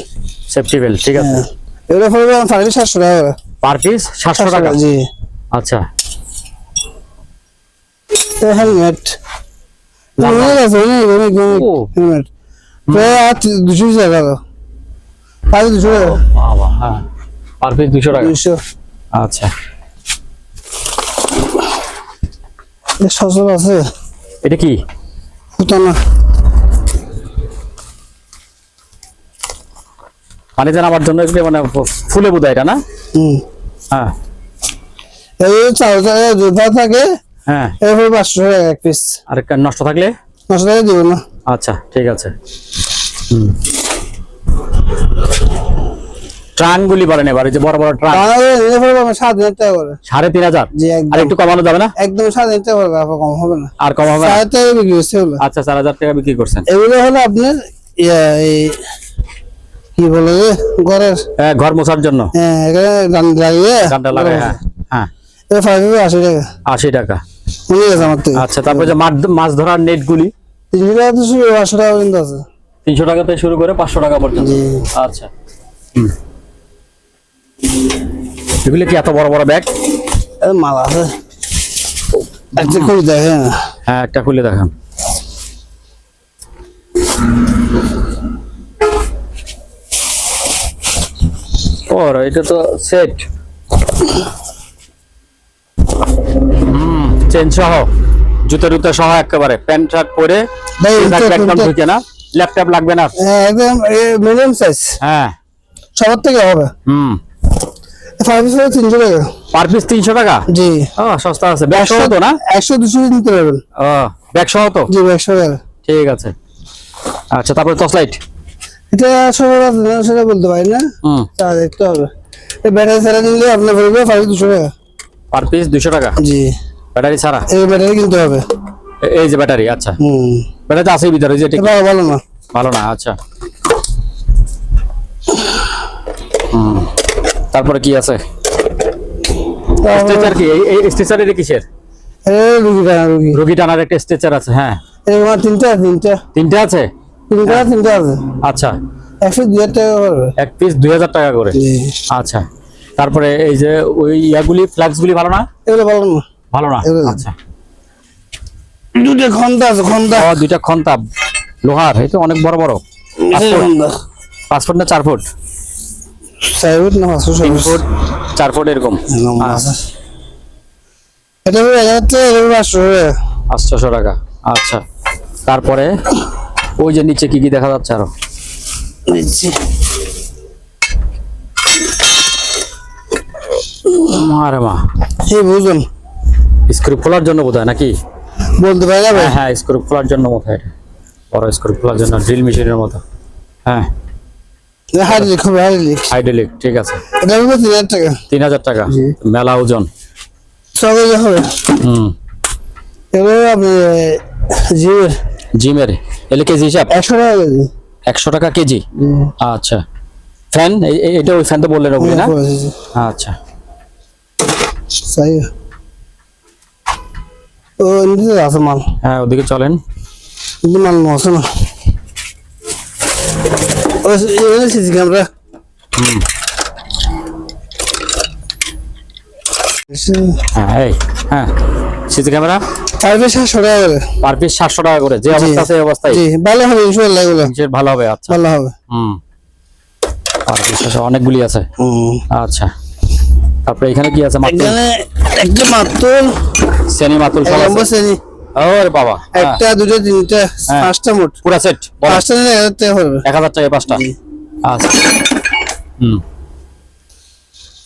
[SPEAKER 1] সেফটি বেল ঠিক আছে?
[SPEAKER 2] হ্যাঁ। এগুলো পড়বে আমার ফাইভ সাতশো টাকা
[SPEAKER 1] পার পিস সাতশো টাকা?
[SPEAKER 2] জি।
[SPEAKER 1] আচ্ছা।
[SPEAKER 2] হেলমেট অনেক আছে অনেক অনেক অনেক হেলমেট প্রায় তি- দুশো পিস টাকা পাঁচ দুশো টাকা।
[SPEAKER 1] বাবা হ্যাঁ। পার পিস দুশো টাকা।
[SPEAKER 2] দুশো।
[SPEAKER 1] আচ্ছা।
[SPEAKER 2] সচল আছে?
[SPEAKER 1] এটা কি?
[SPEAKER 2] ফুটানা
[SPEAKER 1] পানিতে নামার জন্য মানে ফুলে বোধ এটা না?
[SPEAKER 2] হুম।
[SPEAKER 1] হ্যাঁ।
[SPEAKER 2] এই থাকে
[SPEAKER 1] হ্যাঁ।
[SPEAKER 2] এরপর পাঁচশো টাকা এক পিস
[SPEAKER 1] আর নষ্ট থাকলে?
[SPEAKER 2] টাকা দিব না।
[SPEAKER 1] আচ্ছা ঠিক আছে। হুম। ট্রানগুলি বলেন এবারে যে বড় বড়
[SPEAKER 2] টাকা করে।
[SPEAKER 1] সাড়ে তিন হাজার? আর একটু কমানো যাবে না?
[SPEAKER 2] একদম টাকা পড়বে কম হবে না।
[SPEAKER 1] আর কম হবে না?
[SPEAKER 2] টাকা বিক্রি
[SPEAKER 1] আচ্ছা চার হাজার টাকা বিক্রি করছেন।
[SPEAKER 2] এগুলো হলো আপনার এই কি বলে যে ঘরের?
[SPEAKER 1] হ্যাঁ, ঘর মোছার জন্য।
[SPEAKER 2] হ্যাঁ ডান- লাগিয়ে
[SPEAKER 1] গানটা লাগায় হ্যাঁ হ্যাঁ।
[SPEAKER 2] এটা ফাইভ আশি টাকা।
[SPEAKER 1] আশি টাকা।
[SPEAKER 2] মনে গেছে আমার থেকে।
[SPEAKER 1] আচ্ছা তারপরে যে মাছ মাছ ধরার নেটগুলি?
[SPEAKER 2] তিনশো টাকা তো শুরু পাঁচশো টাকা পর্যন্ত আছে।
[SPEAKER 1] তিনশো টাকা থেকে শুরু করে পাঁচশো টাকা পর্যন্ত। আচ্ছা। হুম। এগুলি কি এত বড় বড় ব্যাগ?
[SPEAKER 2] এ মাল আছে। একটা খুলে দেখেন।
[SPEAKER 1] হ্যাঁ একটা খুলে দেখান ওর এটা তো সেট হুম চেন সহ জুতো টুতো সহ একেবারে। প্যান্ট শার্ট পরে একদম ঢুকে না। ল্যাপটপ লাগবে না।
[SPEAKER 2] হ্যাঁ একদম মিডিয়াম সাইজ
[SPEAKER 1] হ্যাঁ।
[SPEAKER 2] সবার থেকে হবে।
[SPEAKER 1] হুম।
[SPEAKER 2] তিনশো টাকা।
[SPEAKER 1] পার পিস তিনশো টাকা?
[SPEAKER 2] জি।
[SPEAKER 1] সস্তা আছে। ব্যাগ সহ তো না?
[SPEAKER 2] একশো দুশো নিতে পারবেন।
[SPEAKER 1] ও ব্যাগ সহ তো?
[SPEAKER 2] জি টাকা
[SPEAKER 1] ঠিক আছে। আচ্ছা তারপরে টর্চ লাইট
[SPEAKER 2] এটা সেটা বলতে পারি না। তা দেখতে হবে। এই ব্যাটারি ছাড়া নিলে আপনার পড়বে দুশো টাকা।
[SPEAKER 1] পার পিস দুশো টাকা?
[SPEAKER 2] জি।
[SPEAKER 1] ব্যাটারি ছাড়া?
[SPEAKER 2] এই ব্যাটারি কিনতে হবে।
[SPEAKER 1] এই যে ব্যাটারি আচ্ছা।
[SPEAKER 2] হুম।
[SPEAKER 1] ব্যাটারি ভিতরে যে
[SPEAKER 2] ভালো না।
[SPEAKER 1] ভালো না আচ্ছা। তারপরে কি আছে? স্ট্রেচার কি? এই- এই স্ট্রেচার এটা কিসের?
[SPEAKER 2] রুগী রুগী।
[SPEAKER 1] রোগী টানার একটা স্ট্রেচার আছে হ্যাঁ।
[SPEAKER 2] তিনটে
[SPEAKER 1] আছে?
[SPEAKER 2] তিনটা তিনটা আছে।
[SPEAKER 1] আচ্ছা।
[SPEAKER 2] একশো দুই হাজার টাকা পড়বে
[SPEAKER 1] এক পিস দুই হাজার টাকা করে। আচ্ছা। তারপরে এই যে ওই ইয়াগুলি ফ্ল্যাক্স গুলি ভালো না?
[SPEAKER 2] এগুলো ভালো না।
[SPEAKER 1] ভালো না? আচ্ছা।
[SPEAKER 2] দুটো ঘণ্টা আছে ঘণ্টা
[SPEAKER 1] ও দুইটা খন্তা। লোহার এই তো অনেক বড় বড়। পাঁচ ফুট ফুট না চার ফুট
[SPEAKER 2] চার ফুট না পাঁচশো
[SPEAKER 1] তিন ফুট চার ফুট এরকম। আচ্ছা।
[SPEAKER 2] এটা এক হাজার টাকা। পাঁচশো টাকা।
[SPEAKER 1] আচ্ছা। তারপরে? ওই যে নিচে কি কি দেখা যাচ্ছে আরও?
[SPEAKER 2] দিচ্ছি
[SPEAKER 1] আরে মা।
[SPEAKER 2] এই বুঝুন।
[SPEAKER 1] স্ক্রু খোলার জন্য বোধ নাকি?
[SPEAKER 2] বলতে পারি ভাই
[SPEAKER 1] হ্যাঁ হ্যাঁ স্ক্রু খোলার জন্য মতো এটা। বড় স্ক্রু খোলার জন্য ড্রিল মেশিনের মতো। হ্যাঁ।
[SPEAKER 2] হাড়ি লিখ হবে
[SPEAKER 1] হাইড্রোলিক। ঠিক আছে।
[SPEAKER 2] এটা হবে তিন হাজার টাকা।
[SPEAKER 1] তিন হাজার টাকা? মেলা ওজন।
[SPEAKER 2] সব এই হবে।
[SPEAKER 1] হুম।
[SPEAKER 2] আপনি জিমের
[SPEAKER 1] এলে কেজি হিসাব?
[SPEAKER 2] একশো টাকা কেজি।
[SPEAKER 1] একশো টাকা কেজি? আচ্ছা। ফ্যান? এটা ওই ফ্যান তো বললেন ওগুলি না? আচ্ছা।
[SPEAKER 2] তাই ও নিতে আছে মাল।
[SPEAKER 1] হ্যাঁ ওদিকে চলেন।
[SPEAKER 2] কিন্তু মাল আছে না? CC camera.
[SPEAKER 1] হ্যাঁ এই হ্যাঁ। CC camera?
[SPEAKER 2] পারবে সাতশো টাকা করে।
[SPEAKER 1] পার পিস টাকা করে যে অবস্থা অবস্থায়
[SPEAKER 2] জি ভালো হবে এগুলো।
[SPEAKER 1] যে ভালো হবে আচ্ছা।
[SPEAKER 2] ভালো হবে।
[SPEAKER 1] হুম। অনেকগুলি আছে।
[SPEAKER 2] হুম।
[SPEAKER 1] আচ্ছা। তারপরে এখানে কি আছে মাত্র
[SPEAKER 2] এখানে
[SPEAKER 1] শ্রেণি মাতুল। সব আছে?
[SPEAKER 2] শ্রেণি
[SPEAKER 1] ওরে বাবা হ্যাঁ,
[SPEAKER 2] একটা দুটো তিনটা
[SPEAKER 1] হ্যাঁ।
[SPEAKER 2] পাঁচটা মোট।
[SPEAKER 1] পুরা সেট
[SPEAKER 2] পাঁচটা নিলে এক হাজার টাকা
[SPEAKER 1] টাকা পাঁচটা। আচ্ছা। হুম।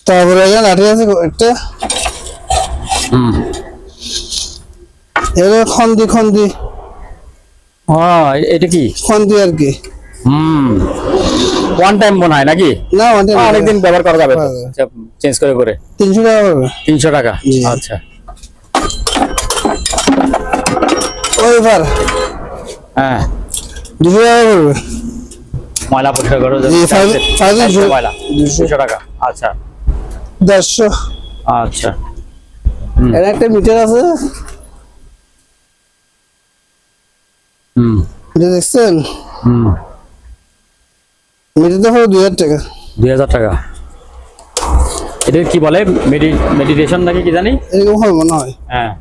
[SPEAKER 2] তারপরে এখানে লাঠি আছে একটা।
[SPEAKER 1] হুম।
[SPEAKER 2] এগুলো খন্দি খন্দি।
[SPEAKER 1] এ- এটা কি?
[SPEAKER 2] খন্দি আর কি।
[SPEAKER 1] হুম। ওয়ান টাইম মনে হয় নাকি?
[SPEAKER 2] না ওটা
[SPEAKER 1] আহ, অনেকদিন ব্যবহার করা যাবে চেঞ্জ করে করে।
[SPEAKER 2] তিনশো টাকা পড়বে
[SPEAKER 1] তিনশো টাকা। আচ্ছা।
[SPEAKER 2] ওই ভার
[SPEAKER 1] হ্যাঁ।
[SPEAKER 2] দুশো টাকা পড়বে
[SPEAKER 1] ময়লা পরিষ্কার করে ময়লা।
[SPEAKER 2] দুশো।
[SPEAKER 1] টাকা। আচ্ছা।
[SPEAKER 2] দেড়শো।
[SPEAKER 1] আচ্ছা।
[SPEAKER 2] এর একটা মিটার আছে
[SPEAKER 1] হুম
[SPEAKER 2] এটা দেখছেন?
[SPEAKER 1] হুম।
[SPEAKER 2] মিটার তো পড়বে দুই হাজার টাকা।
[SPEAKER 1] দুই হাজার টাকা। এটা কি বলে? মেডিটেশন নাকি কি জানি?
[SPEAKER 2] এরকম হবে মনে হয়।
[SPEAKER 1] হ্যাঁ।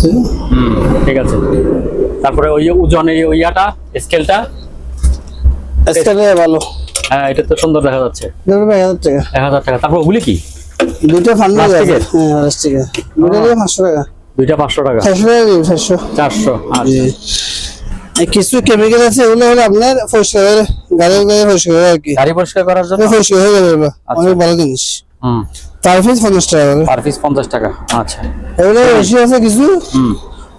[SPEAKER 2] ঠিক
[SPEAKER 1] হুম ঠিক আছে। তারপরে ওই ওজন এই ওই ইয়াটা স্কেলটা?
[SPEAKER 2] আজকে ভালো।
[SPEAKER 1] হ্যাঁ এটা তো সুন্দর দেখা যাচ্ছে।
[SPEAKER 2] এক হাজার টাকা।
[SPEAKER 1] এক হাজার টাকা। তারপর ওগুলি কি?
[SPEAKER 2] দুইটা ফান্ড আছে? হ্যাঁ প্লাস্টিকের। দুইটা পাঁচশো টাকা।
[SPEAKER 1] দুইটা পাঁচশো টাকা।
[SPEAKER 2] চারশো টাকা চারশো।
[SPEAKER 1] আচ্ছা।
[SPEAKER 2] কিছু কেমিক্যাল আছে এগুলো হলো আপনার পরিষ্কার করে গাড়ি গাড়ি পরিষ্কার আর কি।
[SPEAKER 1] গাড়ি পরিষ্কার করার জন্য?
[SPEAKER 2] পরিষ্কার হয়ে যাবে
[SPEAKER 1] আচ্ছা।
[SPEAKER 2] অনেক ভালো জিনিস।
[SPEAKER 1] হুম।
[SPEAKER 2] তার পিস পঞ্চাশ টাকা
[SPEAKER 1] পার পিস পঞ্চাশ টাকা। আচ্ছা।
[SPEAKER 2] এগুলো বেশি আছে কিছু?
[SPEAKER 1] হুম।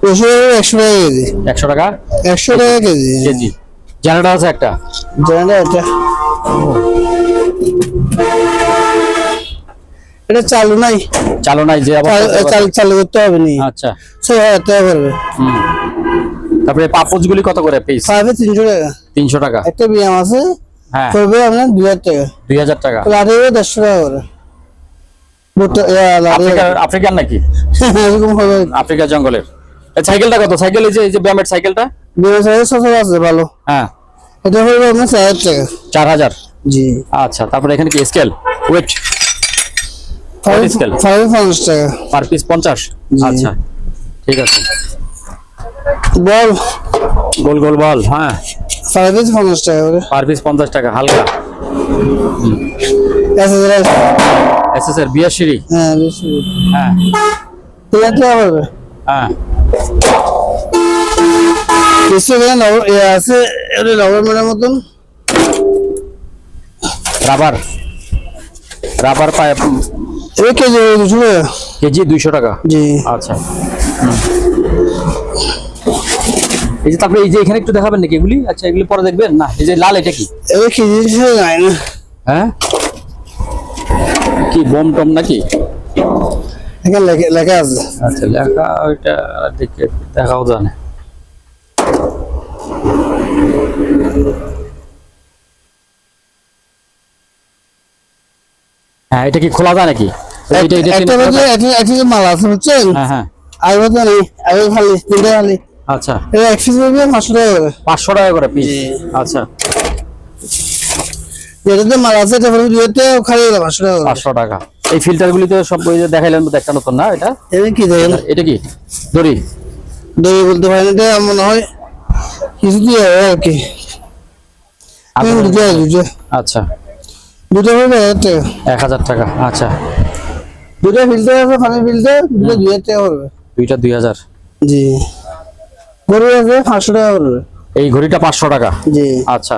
[SPEAKER 2] বেশি একশো টাকা কেজি।
[SPEAKER 1] একশো টাকা?
[SPEAKER 2] একশো টাকা কেজি।
[SPEAKER 1] কেজি। জেনারেটর আছে একটা?
[SPEAKER 2] জানেন এটা এটা চালু নাই।
[SPEAKER 1] চালু নাই যে
[SPEAKER 2] চাল- চাল- চালু করতে হবে নি।
[SPEAKER 1] আচ্ছা।
[SPEAKER 2] ছয় হাজার টাকা পড়বে
[SPEAKER 1] হুম। তারপরে পাপোজ গুলি কত করে পিস
[SPEAKER 2] পাবে তিনশো টাকা।
[SPEAKER 1] তিনশো টাকা।
[SPEAKER 2] একটা ব্যায়াম আছে
[SPEAKER 1] হ্যাঁ।
[SPEAKER 2] পড়বে আপনার দুই হাজার টাকা।
[SPEAKER 1] দুই হাজার টাকা।
[SPEAKER 2] লাঠি হবে টাকা করে।
[SPEAKER 1] আফ্রিকার নাকি?
[SPEAKER 2] হবে।
[SPEAKER 1] আফ্রিকার জঙ্গলের। এই সাইকেলটা কত? সাইকেল এই যে এই যে ব্যায়ামের সাইকেলটা?
[SPEAKER 2] আছে ভালো।
[SPEAKER 1] হ্যাঁ।
[SPEAKER 2] এটা পড়বে আপনার চার হাজার টাকা।
[SPEAKER 1] চার হাজার?
[SPEAKER 2] জি।
[SPEAKER 1] আচ্ছা তারপরে এখানে কি স্কেল ওয়েট scale?
[SPEAKER 2] ফাইভ পঞ্চাশ টাকা।
[SPEAKER 1] পার পিস পঞ্চাশ? আচ্ছা ঠিক আছে।
[SPEAKER 2] বল।
[SPEAKER 1] গোল গোল বল হ্যাঁ।
[SPEAKER 2] ফাইভ পঞ্চাশ টাকা করে।
[SPEAKER 1] পার পিস পঞ্চাশ টাকা হালকা। হুম।
[SPEAKER 2] S S S
[SPEAKER 1] S S এর বিয়াশিরি।
[SPEAKER 2] হ্যাঁ বেশি
[SPEAKER 1] হ্যাঁ।
[SPEAKER 2] তিন হাজার টাকা
[SPEAKER 1] হ্যাঁ।
[SPEAKER 2] কিছু এ আছে এটা নভেম্বরের মতন।
[SPEAKER 1] রাবার। রাবার পাইপ
[SPEAKER 2] কেজি দুশো টাকা।
[SPEAKER 1] কেজি দুইশো টাকা।
[SPEAKER 2] জি।
[SPEAKER 1] আচ্ছা। এই যে তারপরে এই যে এখানে একটু দেখাবেন নাকি এগুলি? আচ্ছা এগুলি পরে দেখবেন? না এই যে লাল এটা কি?
[SPEAKER 2] যায় না।
[SPEAKER 1] হ্যাঁ? কি বোম টম নাকি?
[SPEAKER 2] এখানে লেখা আছে।
[SPEAKER 1] আচ্ছা লেখা ওইটা দেখে দেখাও জানে। হ্যাঁ এটা কি খোলা যায় নাকি? এটা
[SPEAKER 2] মাল আছে বুঝছেন?
[SPEAKER 1] হ্যাঁ হ্যাঁ।
[SPEAKER 2] আগে খালি খালি
[SPEAKER 1] আচ্ছা।
[SPEAKER 2] এটা এক পিস পড়বে পাঁচশো টাকা করে
[SPEAKER 1] পাঁচশো টাকা করে পিস আচ্ছা।
[SPEAKER 2] যেটাতে মাল আছে এটা পড়বে দুইতে খালি হলো পাঁচশো টাকা করে
[SPEAKER 1] পাঁচশো টাকা। এই ফিল্টার গুলি তো সব ওই যে দেখাইলেন তো একটা নতুন না এটা?
[SPEAKER 2] এটা কি দেখেন
[SPEAKER 1] এটা কি? দড়ি।
[SPEAKER 2] দই বলতে পারি না এটা মনে হয় কিছু দিয়ে হবে আর কি।
[SPEAKER 1] আচ্ছা।
[SPEAKER 2] দুটো
[SPEAKER 1] আচ্ছা।
[SPEAKER 2] দুটো পড়বে এক হাজার টাকা।
[SPEAKER 1] আচ্ছা।
[SPEAKER 2] দুটো ফিল্টার আছে পানির ফিল্টার দুটো দুই হাজার টাকা পড়বে
[SPEAKER 1] দুইটা দুই হাজার।
[SPEAKER 2] জি। গরু আছে পাঁচশো টাকা পড়বে
[SPEAKER 1] এই ঘড়িটা পাঁচশো টাকা?
[SPEAKER 2] জি।
[SPEAKER 1] আচ্ছা।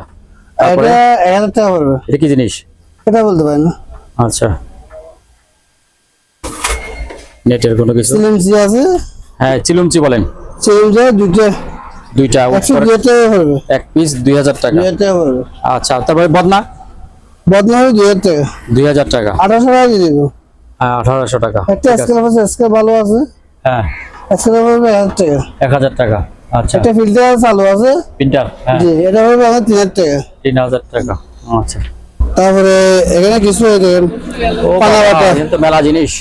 [SPEAKER 2] এটা এক হাজার টাকা পড়বে।
[SPEAKER 1] এটা কি জিনিস?
[SPEAKER 2] এটা বলতে পারি না
[SPEAKER 1] আচ্ছা। নেটের কোনো কিছু?
[SPEAKER 2] সিলিমসি আছে।
[SPEAKER 1] হ্যাঁ চিলুমচি বলেন।
[SPEAKER 2] দুটো
[SPEAKER 1] দুইটা।
[SPEAKER 2] একশো দুই হাজার টাকা পড়বে।
[SPEAKER 1] এক পিস দুই হাজার টাকা। আচ্ছা তারপরে বদনা?
[SPEAKER 2] বদনাম দুই হাজার টাকা।
[SPEAKER 1] দুই হাজার টাকা।
[SPEAKER 2] আঠারোশো টাকা দিয়ে দেবো।
[SPEAKER 1] হ্যাঁ আঠারোশো টাকা।
[SPEAKER 2] একটা স্কেল আছে। স্কেল ভালো আছে।
[SPEAKER 1] হ্যাঁ।
[SPEAKER 2] স্কেল পড়বে এক হাজার টাকা।
[SPEAKER 1] এক হাজার টাকা। আচ্ছা।
[SPEAKER 2] একটা ফিল্টার চালু আছে।
[SPEAKER 1] প্রিন্টার হ্যাঁ।
[SPEAKER 2] জি এটা পড়বে আমার তিন হাজার টাকা।
[SPEAKER 1] তিন হাজার টাকা। আচ্ছা।
[SPEAKER 2] তারপরে এখানে কিছু দেখেন পানা বাটা।
[SPEAKER 1] তো মেলা জিনিস।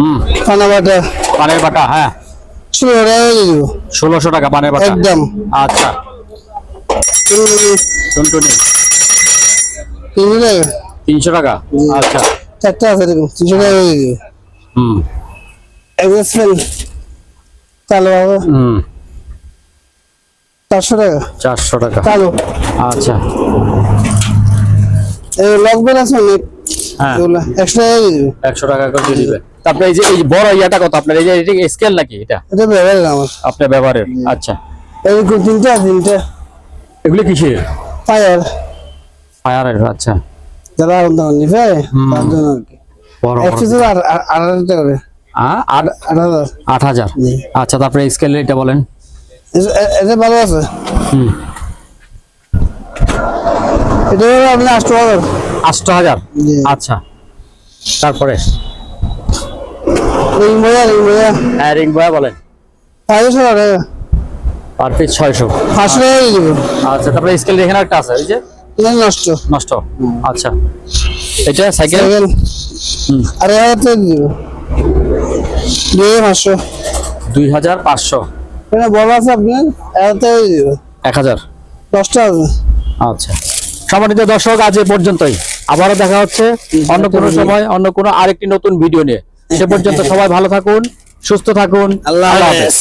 [SPEAKER 1] হুম।
[SPEAKER 2] পানা বাটা।
[SPEAKER 1] পানের বাটা হ্যাঁ।
[SPEAKER 2] ষোলো টাকা দিয়ে
[SPEAKER 1] ষোলোশো টাকা পানের বাটা।
[SPEAKER 2] একদম।
[SPEAKER 1] আচ্ছা। টুনটুনি।
[SPEAKER 2] তিনশো টাকা।
[SPEAKER 1] তিনশো টাকা? আচ্ছা।
[SPEAKER 2] চারটা আছে দেখুন তিনশো টাকা দিয়ে
[SPEAKER 1] হুম।
[SPEAKER 2] ফ্যান চালু হবে।
[SPEAKER 1] হুম।
[SPEAKER 2] চারশো টাকা।
[SPEAKER 1] চারশো টাকা।
[SPEAKER 2] চালু।
[SPEAKER 1] আচ্ছা।
[SPEAKER 2] এই লকবেল আছে অনেক একশো টাকা দিয়ে
[SPEAKER 1] একশো টাকা করে দিবে। তারপরে এই যে এই বড় ইয়াটা কত? আপনার এই যে স্কেল নাকি এটা?
[SPEAKER 2] এটা ব্যবহার আমার।
[SPEAKER 1] আপনার ব্যবহারের। আচ্ছা।
[SPEAKER 2] এরকম তিনটা তিনটা।
[SPEAKER 1] এগুলি কিসের?
[SPEAKER 2] ফায়ার
[SPEAKER 1] ফায়ারের আচ্ছা।
[SPEAKER 2] যারা আরাম নিবে তার জন্য আর কি।
[SPEAKER 1] বড়
[SPEAKER 2] এক আট হাজার।
[SPEAKER 1] আট। আচ্ছা তারপরে স্কেল এটা বলেন।
[SPEAKER 2] এটা ভালো আছে। এটা হলো আপনার আটশো হাজার।
[SPEAKER 1] আষ্ট হাজার? আচ্ছা। তারপরে?
[SPEAKER 2] রিং বয়া রিং বয়া।
[SPEAKER 1] হ্যাঁ রিং বয়া বলেন।
[SPEAKER 2] পাঁচশো টাকা।
[SPEAKER 1] পার পিস ছয়শো।
[SPEAKER 2] পাঁচশো টাকা
[SPEAKER 1] আচ্ছা তারপরে স্কেল এখানে একটা আছে ওই যে?
[SPEAKER 2] নষ্ট।
[SPEAKER 1] নষ্ট? আচ্ছা। এটা সাইকেল
[SPEAKER 2] আড়াই হাজার দিয়ে পাঁচশো।
[SPEAKER 1] দুই হাজার পাঁচশো।
[SPEAKER 2] এটা বড় আছে আপনি? এতে
[SPEAKER 1] এক হাজার।
[SPEAKER 2] দশটা
[SPEAKER 1] আচ্ছা। সম্মানিত দর্শক আজ এ পর্যন্তই। আবারও দেখা হচ্ছে অন্য কোনো সময় অন্য কোনো আরেকটি নতুন ভিডিও নিয়ে। সে পর্যন্ত সবাই ভালো থাকুন সুস্থ থাকুন।
[SPEAKER 2] আল্লাহ
[SPEAKER 1] হাফেজ।